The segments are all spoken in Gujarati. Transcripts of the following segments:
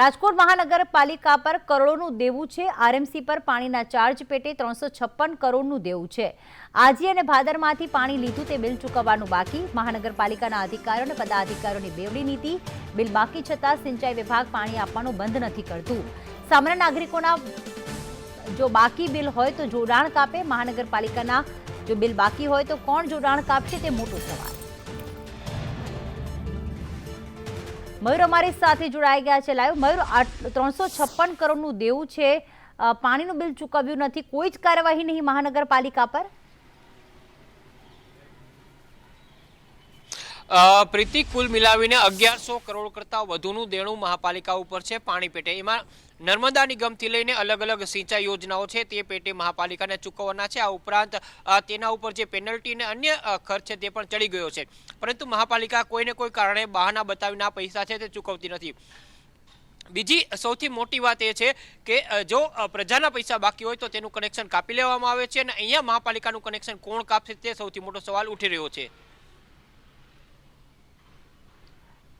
રાજકોટ મહાનગરપાલિકા પર કરોડોનું દેવું છે. આરએમસી પર પાણીના ચાર્જ પેટે ત્રણસો છપ્પન કરોડનું દેવું છે. આજી અને ભાદરમાંથી પાણી લીધું તે બિલ ચૂકવવાનું બાકી. મહાનગરપાલિકાના અધિકારીઓ અને પદાધિકારીઓની બેવડી નીતિ. બિલ બાકી છતાં સિંચાઈ વિભાગ પાણી આપવાનું બંધ નથી કરતું. સામાન્ય નાગરિકોના જો બાકી બિલ હોય તો જોડાણ કાપે. મહાનગરપાલિકાના જો બિલ બાકી હોય તો કોણ જોડાણ કાપશે તે મોટો સવાલ. મયુર અમારી સાથે જોડાઈ ગયા છે. લાઈવ મયુર ત્રણસો છપ્પન કરોડનું દેવું છે. પાણીનું બિલ ચૂકવ્યું નથી. કોઈ જ કાર્યવાહી નહીં મહાનગરપાલિકા પર? અ, પ્રીતિ કુલ મિલાવીને અગિયારસો કરોડ કરતાં વધુનું દેણું મહાપાલિકા ઉપર છે પાણી પેટે. એમાં નર્મદા નિગમથી લઈને અલગ અલગ સિંચાઈ યોજનાઓ છે તે પેટે મહાપાલિકાને ચૂકવવાના છે. આ ઉપરાંત તેના ઉપર જે પેનલ્ટી અને અન્ય ખર્ચ છે તે પણ ચડી ગયો છે. પરંતુ મહાપાલિકા કોઈને કોઈ કારણે બહાના બતાવીને આ પૈસા છે તે ચૂકવતી નથી. બીજી સૌથી મોટી વાત એ છે કે જો પ્રજાના પૈસા બાકી હોય તો તેનું કનેક્શન કાપી લેવામાં આવે છે અને અહીંયા મહાપાલિકાનું કનેક્શન કોણ કાપશે તે સૌથી મોટો સવાલ ઉઠી રહ્યો છે.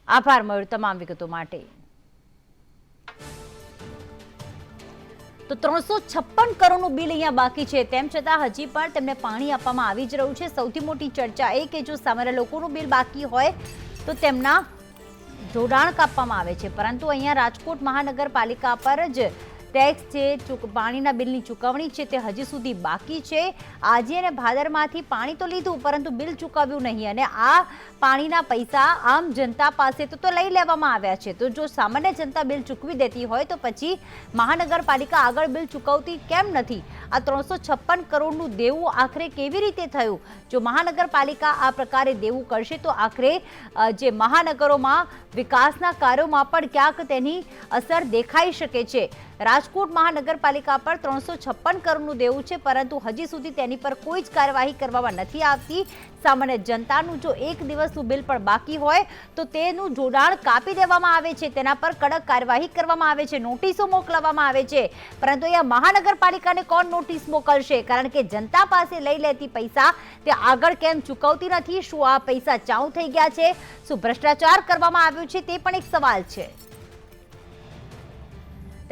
આભાર, મયુર, તમામ વિગતો માટે. તો ત્રણસો છપ્પન કરોડનું બિલ અહીંયા બાકી છે. તેમ છતાં હજી પણ તેમને પાણી આપવામાં આવી જ રહ્યું છે. સૌથી મોટી ચર્ચા એ કે જો સામાન્ય લોકોનું બિલ બાકી હોય તો તેમના જોડાણ કાપવામાં આવે છે. પરંતુ અહીંયા રાજકોટ મહાનગરપાલિકા પર જ ટેક્સ છે, ચૂક- પાણીના બિલની ચૂકવણી છે, તે હજી સુધી બાકી છે. આજે એને ભાદરમાંથી પાણી તો લીધું, પરંતુ બિલ ચૂકવ્યું નહીં અને આ પાણીના પૈસા આમ જનતા પાસે તો તો લઈ લેવામાં આવ્યા છે. તો જો સામાન્ય જનતા બિલ ચૂકવી દેતી હોય, તો પછી મહાનગરપાલિકા આગળ બિલ ચૂકવતી કેમ નથી? આ ત્રણસો છપ્પન કરોડનું દેવું આખરે કેવી રીતે થયું? જો મહાનગરપાલિકા આ પ્રકારે દેવું કરશે, તો આખરે જે મહાનગરોમાં વિકાસના કાર્યોમાં પણ ક્યાંક તેની અસર દેખાઈ શકે છે. રાજકોટ મહાનગરપાલિકા પર ત્રણસો છપ્પન કરોડનું દેવું છે, પરંતુ હજી સુધી તેની પર કોઈ જ કાર્યવાહી કરવામાં નથી આવતી. સામાન્ય જનતાનું જો એક દિવસનું બિલ પણ બાકી હોય, તો તેનું જોડાણ કાપી દેવામાં આવે છે. તેના પર કડક કાર્યવાહી કરવામાં આવે છે, નોટિસો મોકલવામાં આવે છે. પરંતુ અહીંયા મહાનગરપાલિકાને કોણ નોટિસ મોકલશે? કારણ કે જનતા પાસે લઈ લેતી પૈસા તે આગળ કેમ ચૂકવતી નથી? શું આ પૈસા ચાઉ થઈ ગયા છે? શું ભ્રષ્ટાચાર કરવામાં આવ્યું છે? તે પણ એક સવાલ છે.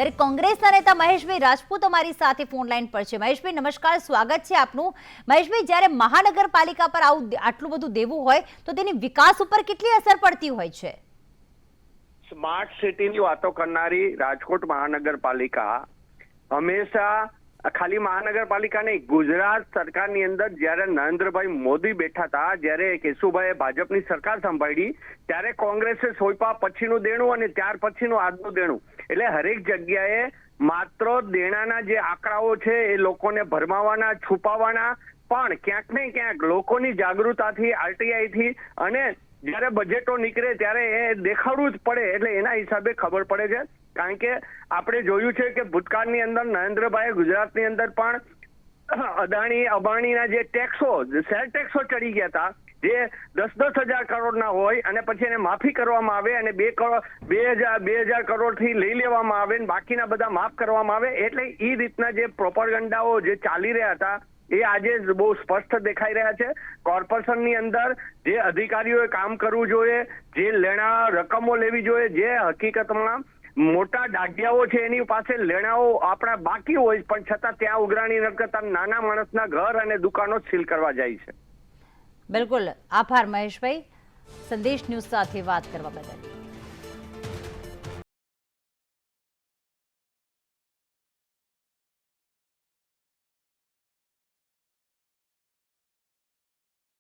ત્યારે કોંગ્રેસના નેતા મહેશભાઈ રાજપૂત અમારી સાથે ફોન લાઈન પર છે. મહેશભાઈ, નમસ્કાર, સ્વાગત છે આપનું. મહેશભાઈ, જ્યારે મહાનગરપાલિકા પર આવું આટલું બધું દેવું હોય, તો તેની વિકાસ ઉપર કેટલી અસર પડતી હોય છે? સ્માર્ટ સિટીની વાતો કરનારી રાજકોટ મહાનગરપાલિકા હંમેશા ખાલી મહાનગરપાલિકા ગુજરાત સરકારની અંદર જ્યારે નરેન્દ્રભાઈ મોદી બેઠા હતા, જ્યારે કેશુભાઈએ ભાજપની સરકાર સંભાળી, ત્યારે કોંગ્રેસે સોઈપા પછીનું દેણું અને ત્યાર પછીનું આજનું દેણું. એટલે હરેક જગ્યાએ માત્ર દેણાના જે આંકડાઓ છે એ લોકોને ભરમાવાના, છુપાવાના, પણ ક્યાંક ને ક્યાંક લોકોની જાગૃતતાથી આરટીઆઈથી અને જ્યારે બજેટો નીકળે ત્યારે એ દેખાડવું જ પડે એટલે એના હિસાબે ખબર પડે છે. કારણ કે આપણે જોયું છે કે ભૂતકાળની અંદર નરેન્દ્રભાઈ ગુજરાતની અંદર પણ અદાણી, અબાણીના જે ટેક્સો સેલ ટેક્સો ચડી ગયા હતા, જે દસ દસ હજાર કરોડના હોય અને પછી એને માફી કરવામાં આવે અને બે કરોડ, બે હજાર બે હજાર કરોડથી લઈ લેવામાં આવે અને બાકીના બધા માફ કરવામાં આવે એટલે એ રીતના જે પ્રોપરગંડાઓ જે ચાલી રહ્યા હતા એ આજે બહુ સ્પષ્ટ દેખાઈ રહ્યા છે. કોર્પોરેશનની અંદર જે અધિકારીઓએ કામ કરવું જોઈએ, જે લેણા રકમો લેવી જોઈએ, જે હકીકતમાં મોટા ડાઢિયાઓ છે એની પાસે લેણાઓ આપણા બાકી હોય, પણ છતાં ત્યાં ઉઘરાણી ન કરતા નાના માણસના ઘર અને દુકાનો સીલ કરવા જાય છે. બિલકુલ. આભાર મહેશભાઈ. સંદેશ ન્યૂઝ સાથે વાત કરવા બદલ.